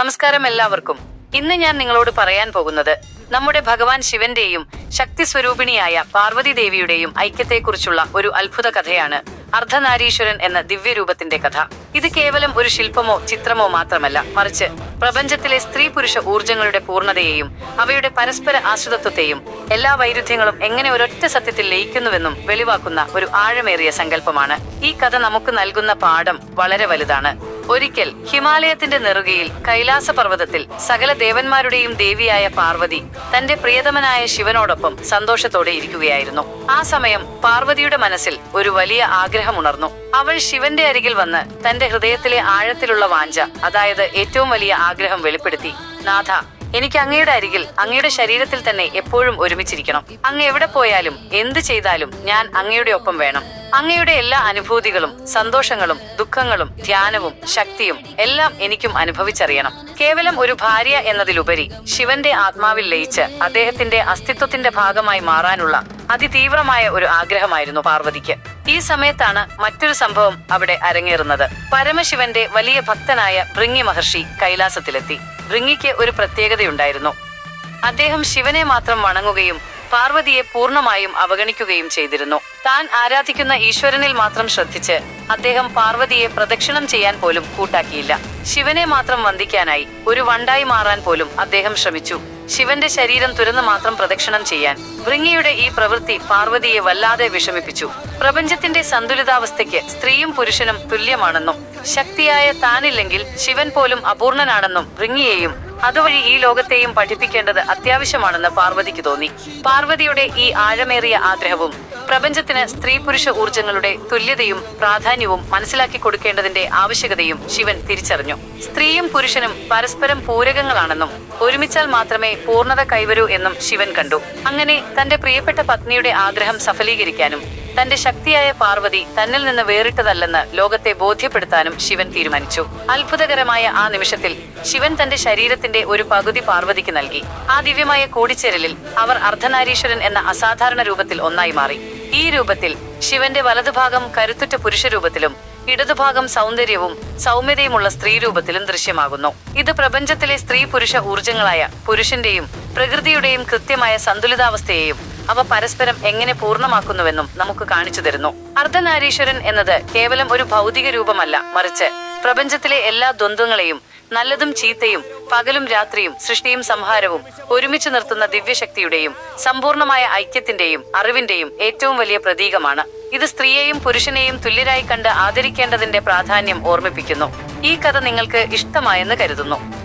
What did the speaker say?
നമസ്കാരം എല്ലാവർക്കും. ഇന്ന് ഞാൻ നിങ്ങളോട് പറയാൻ പോകുന്നത് നമ്മുടെ ഭഗവാൻ ശിവന്റെയും ശക്തി സ്വരൂപിണിയായ പാർവതി ദേവിയുടെയും ഐക്യത്തെക്കുറിച്ചുള്ള ഒരു അത്ഭുത കഥയാണ് അർദ്ധനാരീശ്വരൻ എന്ന ദിവ്യരൂപത്തിന്റെ കഥ. ഇത് കേവലം ഒരു ശില്പമോ ചിത്രമോ മാത്രമല്ല മറിച്ച് പ്രപഞ്ചത്തിലെ സ്ത്രീ പുരുഷ ഊർജങ്ങളുടെ പൂർണതയെയും അവയുടെ പരസ്പര ആശ്രിതത്വത്തെയും എല്ലാ വൈരുദ്ധ്യങ്ങളും എങ്ങനെ ഒരൊറ്റ സത്യത്തിൽ ലയിക്കുന്നുവെന്നും വെളിവാക്കുന്ന ഒരു ആഴമേറിയ സങ്കല്പമാണ്. ഈ കഥ നമുക്ക് നൽകുന്ന പാഠം വളരെ വലുതാണ്. ഒരിക്കൽ ഹിമാലയത്തിന്റെ നെറുകയിൽ കൈലാസ പർവതത്തിൽ സകല ദേവന്മാരുടെയും ദേവിയായ പാർവതി തന്റെ പ്രിയതമനായ ശിവനോടൊപ്പം സന്തോഷത്തോടെ ഇരിക്കുകയായിരുന്നു. ആ സമയം പാർവതിയുടെ മനസ്സിൽ ഒരു വലിയ ആഗ്രഹം ഉണർന്നു. അവൾ ശിവന്റെ അരികിൽ വന്ന് തന്റെ ഹൃദയത്തിലെ ആഴത്തിലുള്ള വാഞ്ച അതായത് ഏറ്റവും വലിയ ആഗ്രഹം വെളിപ്പെടുത്തി. നാഥ എനിക്ക് അങ്ങയുടെ അരികിൽ അങ്ങയുടെ ശരീരത്തിൽ തന്നെ എപ്പോഴും ഒരുമിച്ചിരിക്കണം. അങ്ങ് എവിടെ പോയാലും എന്ത് ചെയ്താലും ഞാൻ അങ്ങയുടെ ഒപ്പം വേണം. അങ്ങയുടെ എല്ലാ അനുഭൂതികളും സന്തോഷങ്ങളും ദുഃഖങ്ങളും ധ്യാനവും ശക്തിയും എല്ലാം എനിക്കും അനുഭവിച്ചറിയണം. കേവലം ഒരു ഭാര്യ എന്നതിലുപരി ശിവന്റെ ആത്മാവിൽ ലയിച്ച് അദ്ദേഹത്തിന്റെ അസ്തിത്വത്തിന്റെ ഭാഗമായി മാറാനുള്ള അതിതീവ്രമായ ഒരു ആഗ്രഹമായിരുന്നു പാർവതിക്ക്. ഈ സമയത്താണ് മറ്റൊരു സംഭവം അവിടെ അരങ്ങേറുന്നത്. പരമശിവന്റെ വലിയ ഭക്തനായ ഭൃങ്ങി മഹർഷി കൈലാസത്തിലെത്തി. ഭൃങ്ങിക്ക് ഒരു പ്രത്യേകതയുണ്ടായിരുന്നു. അദ്ദേഹം ശിവനെ മാത്രം വണങ്ങുകയും പാർവതിയെ പൂർണമായും അവഗണിക്കുകയും ചെയ്തിരുന്നു. താൻ ആരാധിക്കുന്ന ഈശ്വരനിൽ മാത്രം ശ്രദ്ധിച്ച് അദ്ദേഹം പാർവതിയെ പ്രദക്ഷിണം ചെയ്യാൻ പോലും കൂട്ടാക്കിയില്ല. ശിവനെ മാത്രം വന്ദിക്കാനായി ഒരു വണ്ടായി മാറാൻ പോലും അദ്ദേഹം ശ്രമിച്ചു. ശിവന്റെ ശരീരം തുരന്ന് മാത്രം പ്രദക്ഷിണം ചെയ്യാൻ ഭൃങ്ങിയുടെ ഈ പ്രവൃത്തി പാർവതിയെ വല്ലാതെ വിഷമിപ്പിച്ചു. പ്രപഞ്ചത്തിന്റെ സന്തുലിതാവസ്ഥയ്ക്ക് സ്ത്രീയും പുരുഷനും തുല്യമാണെന്നും ശക്തിയായ താനില്ലെങ്കിൽ ശിവൻ പോലും അപൂർണനാണെന്നും ഭൃങ്ങിയെയും അതുവഴി ഈ ലോകത്തെയും പഠിപ്പിക്കേണ്ടത് അത്യാവശ്യമാണെന്ന് പാർവതിക്ക് തോന്നി. പാർവതിയുടെ ഈ ആഴമേറിയ ആഗ്രഹവും പ്രപഞ്ചത്തിന് സ്ത്രീ പുരുഷ ഊർജങ്ങളുടെ തുല്യതയും പ്രാധാന്യവും മനസ്സിലാക്കി കൊടുക്കേണ്ടതിന്റെ ആവശ്യകതയും ശിവൻ തിരിച്ചറിഞ്ഞു. സ്ത്രീയും പുരുഷനും പരസ്പരം പൂരകങ്ങളാണെന്നും ഒരുമിച്ചാൽ മാത്രമേ പൂർണത കൈവരൂ എന്നും ശിവൻ കണ്ടു. അങ്ങനെ തന്റെ പ്രിയപ്പെട്ട പത്നിയുടെ ആഗ്രഹം സഫലീകരിക്കാനും തന്റെ ശക്തിയായ പാർവതി തന്നിൽ നിന്ന് വേറിട്ടതല്ലെന്ന് ലോകത്തെ ബോധ്യപ്പെടുത്താനും ശിവൻ തീരുമാനിച്ചു. അത്ഭുതകരമായ ആ നിമിഷത്തിൽ ശിവൻ തന്റെ ശരീരത്തിന്റെ ഒരു പകുതി പാർവതിക്ക് നൽകി. ആ ദിവ്യമായ കൂടിച്ചേരലിൽ അവർ അർദ്ധനാരീശ്വരൻ എന്ന അസാധാരണ രൂപത്തിൽ ഒന്നായി മാറി. ഈ രൂപത്തിൽ ശിവന്റെ വലതുഭാഗം കരുത്തുറ്റ പുരുഷരൂപത്തിലും ഇടതുഭാഗം സൗന്ദര്യവും സൗമ്യതയുമുള്ള സ്ത്രീ രൂപത്തിലും ദൃശ്യമാകുന്നു. ഇത് പ്രപഞ്ചത്തിലെ സ്ത്രീ പുരുഷ ഊർജങ്ങളായ പുരുഷന്റെയും പ്രകൃതിയുടെയും കൃത്യമായ സന്തുലിതാവസ്ഥയെയും അവ പരസ്പരം എങ്ങനെ പൂർണമാക്കുന്നുവെന്നും നമുക്ക് കാണിച്ചു തരുന്നു. അർദ്ധനാരീശ്വരൻ എന്നത് കേവലം ഒരു ഭൗതിക രൂപമല്ല. മറിച്ച് പ്രപഞ്ചത്തിലെ എല്ലാ ദ്വന്ദ്ങ്ങളെയും നല്ലതും ചീത്തയും പകലും രാത്രിയും സൃഷ്ടിയും സംഹാരവും ഒരുമിച്ച് നിർത്തുന്ന ദിവ്യശക്തിയുടെയും സമ്പൂർണമായ ഐക്യത്തിന്റെയും അറിവിന്റെയും ഏറ്റവും വലിയ പ്രതീകമാണ്. ഇത് സ്ത്രീയെയും പുരുഷനെയും തുല്യരായി കണ്ട് ആദരിക്കേണ്ടതിന്റെ പ്രാധാന്യം ഓർമ്മിപ്പിക്കുന്നു. ഈ കഥ നിങ്ങൾക്ക് ഇഷ്ടമായെന്ന് കരുതുന്നു.